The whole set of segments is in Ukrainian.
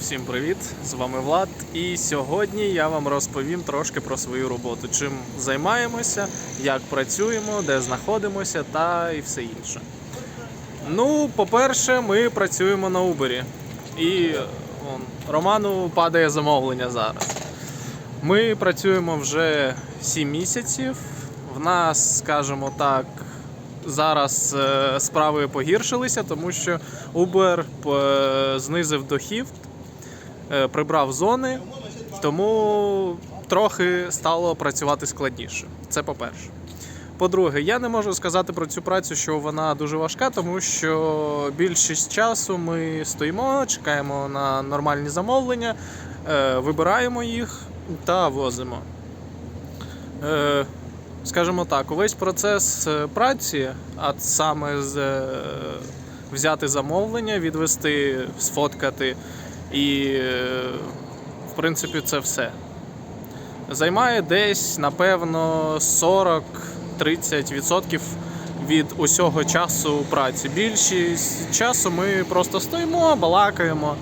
Всім привіт! З вами Влад. І сьогодні я вам розповім трошки про свою роботу. Чим займаємося, як працюємо, де знаходимося та і все інше. Ну, по-перше, ми працюємо на Uber. І он, Роману падає замовлення зараз. Ми працюємо вже 7 місяців. В нас, скажімо так, зараз е, справи погіршилися, тому що Uber е, знизив дохід, прибрав зони, тому трохи стало працювати складніше. Це по-перше. По-друге, я не можу сказати про цю працю, що вона дуже важка, тому що більшість часу ми стоїмо, чекаємо на нормальні замовлення, е, вибираємо їх та возимо. Е, Скажімо так, увесь процес е, праці, а саме з е, взяти замовлення, відвести, сфоткати і, в принципі, це все. Займає десь, напевно, 40-30% від усього часу праці. Більшість часу ми просто стоїмо, балакаємо,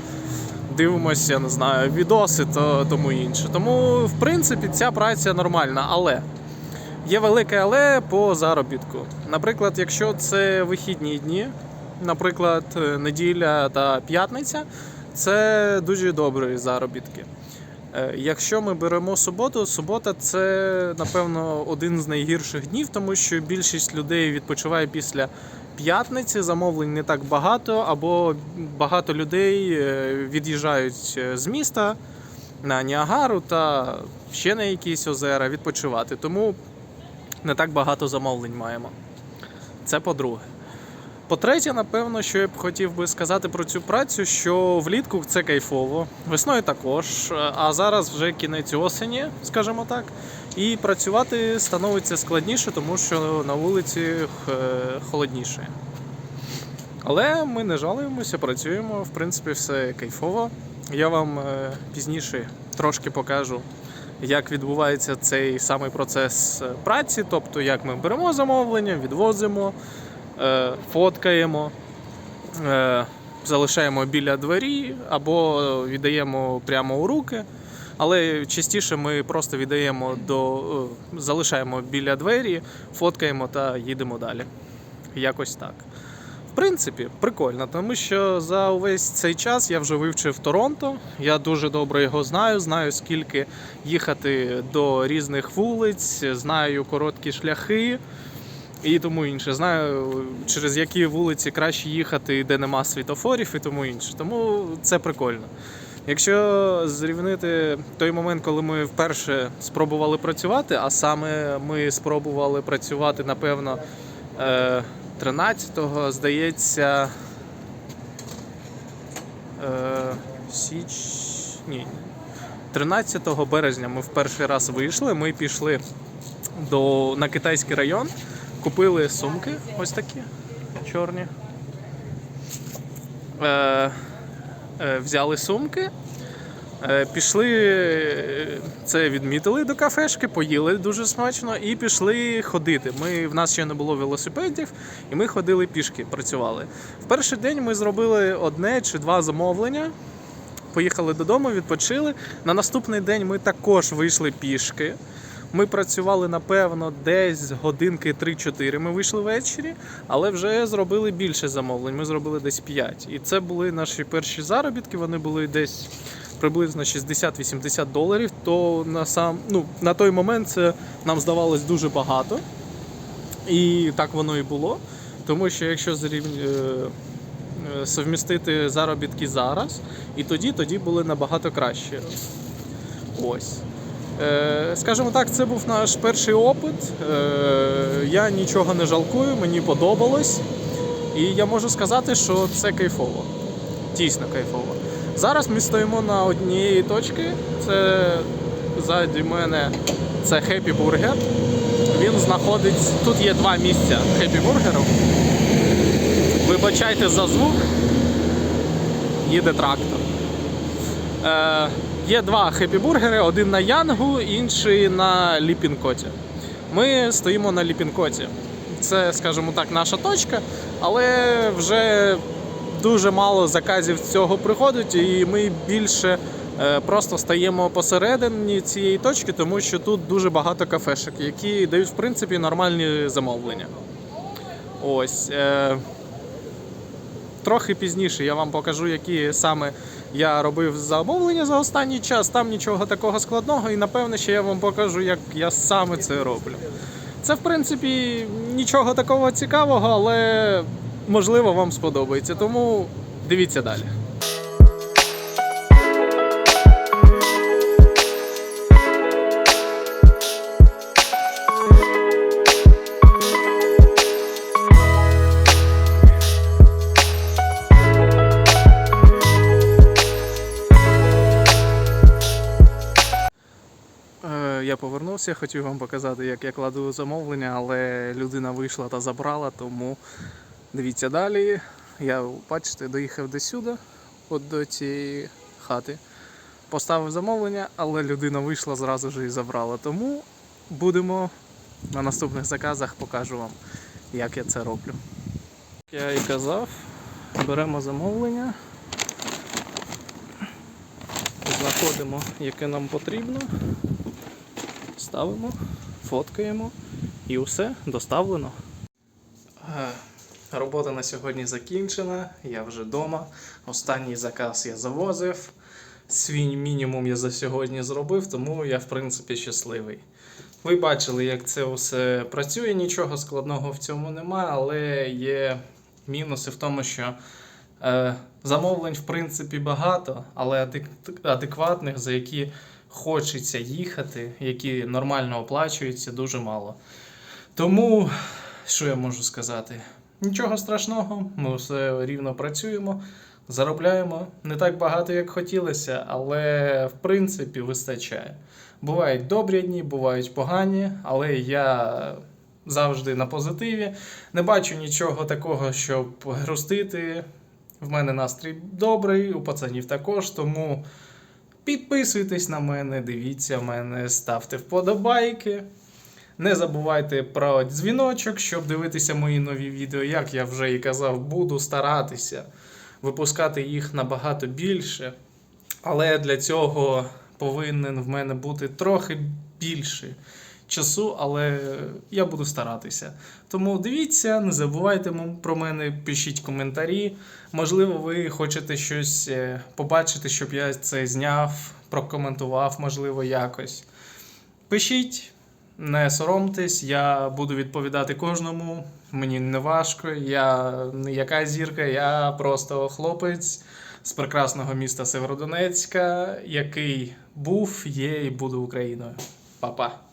дивимося, не знаю, відоси та тому інше. Тому, в принципі, ця праця нормальна, але. Є велике але по заробітку. Наприклад, якщо це вихідні дні, наприклад, неділя та п'ятниця, це дуже добрі заробітки. Е, Якщо ми беремо суботу, субота це напевно один з найгірших днів, тому що більшість людей відпочиває після п'ятниці, замовлень не так багато, або багато людей е, від'їжджають е, з міста на Ніагару та ще на якісь озера відпочивати. Тому не так багато замовлень маємо. Це по-друге. По-третє, напевно, що я б хотів би сказати про цю працю, що влітку це кайфово, весною також, а зараз вже кінець осені, скажімо так, і працювати становиться складніше, тому що на вулиці е, холодніше. Але ми не жалуємося, працюємо, в принципі, все кайфово. Я вам е, пізніше трошки покажу, як відбувається цей самий процес е, праці, тобто як ми беремо замовлення, відвозимо, фоткаємо, е, залишаємо біля двері або віддаємо прямо у руки. Але частіше ми просто віддаємо до е, залишаємо біля двері, фоткаємо та їдемо далі. Якось так. В принципі, прикольно, тому що за увесь цей час я вже вивчив Торонто. Я дуже добре його знаю. Знаю, скільки їхати до різних вулиць, знаю короткі шляхи і тому інше. Знаю, через які вулиці краще їхати, де нема світофорів і тому інше. Тому це прикольно. Якщо зрівнити той момент, коли ми вперше спробували працювати, а саме ми спробували працювати, напевно, е, 13-го, здається. Е, Січ. Ні. 13 березня ми в перший раз вийшли. Ми пішли до, на китайський район, купили сумки ось такі чорні. Е, е, взяли сумки. Е, Пішли, це відмітили до кафешки, поїли дуже смачно і пішли ходити. Ми, в нас ще не було велосипедів, і ми ходили пішки, працювали. В перший день ми зробили одне чи два замовлення. Поїхали додому, відпочили. На наступний день ми також вийшли пішки. Ми працювали, напевно, десь годинки 3-4. Ми вийшли ввечері, але вже зробили більше замовлень. Ми зробили десь 5. І це були наші перші заробітки. Вони були десь приблизно 60-80 доларів. То на сам ну на той момент це нам здавалось дуже багато. І так воно і було. Тому що якщо зрівня... е, совмістити заробітки зараз, і тоді, тоді були набагато краще. Ось. Е, Скажімо так, це був наш перший опит. Е, Я нічого не жалкую, мені подобалось. І я можу сказати, що це кайфово. Дійсно кайфово. Зараз ми стоїмо на однієї точки. Це ззаді мене це Happy Burger. Він знаходиться. Тут є два місця Happy Burger. Вибачайте за звук. Їде трактор. Е, є два хеппі-бургери, один на Янгу, інший на Ліпінкоті. Ми стоїмо на Ліпінкоті. Це, скажімо так, наша точка, але вже дуже мало заказів цього приходить, і ми більше е, просто стаємо посередині цієї точки, тому що тут дуже багато кафешок, які дають в принципі нормальні замовлення. Ось. Трохи пізніше я вам покажу, які саме я робив замовлення за останній час. Там нічого такого складного, і напевне, ще я вам покажу, як я саме це роблю. Це, в принципі, нічого такого цікавого, але можливо вам сподобається. Тому дивіться далі. Е, Я повернувся, хотів вам показати, як я кладу замовлення, але людина вийшла та забрала, тому дивіться далі. Я, бачите, доїхав до сюди, от до цієї хати. Поставив замовлення, але людина вийшла зразу ж і забрала. Тому будемо на наступних заказах покажу вам, як я це роблю. Я і казав, беремо замовлення, знаходимо, яке нам потрібно ставимо, фоткаємо і все доставлено. Робота на сьогодні закінчена, я вже вдома. Останній заказ я завозив. Свій мінімум я за сьогодні зробив, тому я в принципі щасливий. Ви бачили, як це все працює, нічого складного в цьому немає, але є мінуси в тому, що е, замовлень в принципі багато, але адекватних, за які хочеться їхати, які нормально оплачуються, дуже мало. Тому, що я можу сказати? Нічого страшного, ми все рівно працюємо, заробляємо не так багато, як хотілося, але в принципі вистачає. Бувають добрі дні, бувають погані, але я завжди на позитиві. Не бачу нічого такого, щоб грустити. В мене настрій добрий, у пацанів також, тому підписуйтесь на мене, дивіться мене, ставте вподобайки. Не забувайте про дзвіночок, щоб дивитися мої нові відео. Як я вже і казав, буду старатися випускати їх набагато більше. Але для цього повинен в мене бути трохи більше часу, але я буду старатися. Тому дивіться, не забувайте про мене, пишіть коментарі. Можливо, ви хочете щось е, побачити, щоб я це зняв, прокоментував, можливо, якось. Пишіть, не соромтесь, я буду відповідати кожному. Мені не важко, я не яка зірка, я просто хлопець з прекрасного міста Северодонецька, який був, є і буде Україною. Па-па.